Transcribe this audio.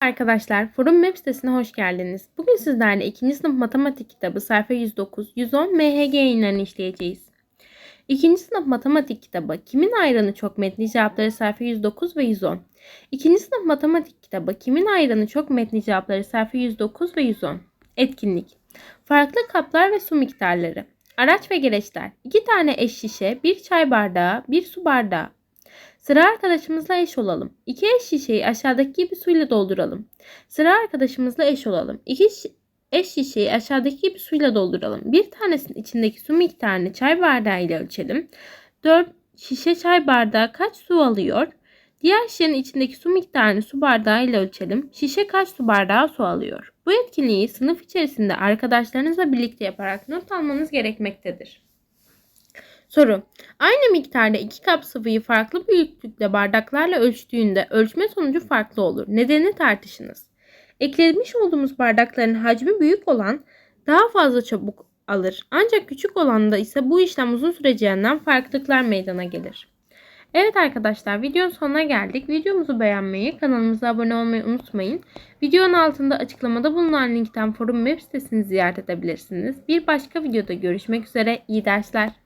Arkadaşlar Forum Web sitesine hoş geldiniz. Bugün sizlerle 2. sınıf matematik kitabı sayfa 109, 110 MHG yayınlarını işleyeceğiz. 2. sınıf matematik kitabı Kimin ayranı çok metni cevapları sayfa 109 ve 110. 2. sınıf matematik kitabı Kimin ayranı çok metni cevapları sayfa 109 ve 110. Etkinlik. Farklı kaplar ve su miktarları. Araç ve gereçler. 2 tane eş şişe, 1 çay bardağı, 1 su bardağı. Sıra arkadaşımızla eş olalım. İki eş şişeyi aşağıdaki gibi suyla dolduralım. Sıra arkadaşımızla eş olalım. İki şi- eş şişeyi aşağıdaki gibi suyla dolduralım. Bir tanesinin içindeki su miktarını çay bardağı ile ölçelim. 4 şişe çay bardağı kaç su alıyor? Diğer şişenin içindeki su miktarını su bardağı ile ölçelim. Şişe kaç su bardağı su alıyor? Bu etkinliği sınıf içerisinde arkadaşlarınızla birlikte yaparak not almanız gerekmektedir. Soru. Aynı miktarda iki kap sıvıyı farklı büyüklükte bardaklarla ölçtüğünde ölçme sonucu farklı olur. Nedenini tartışınız. Eklemiş olduğumuz bardakların hacmi büyük olan daha fazla çabuk alır. Ancak küçük olanda ise bu işlem uzun süreceğinden farklılıklar meydana gelir. Evet arkadaşlar videonun sonuna geldik. Videomuzu beğenmeyi, kanalımıza abone olmayı unutmayın. Videonun altında açıklamada bulunan linkten forum web sitesini ziyaret edebilirsiniz. Bir başka videoda görüşmek üzere. İyi dersler.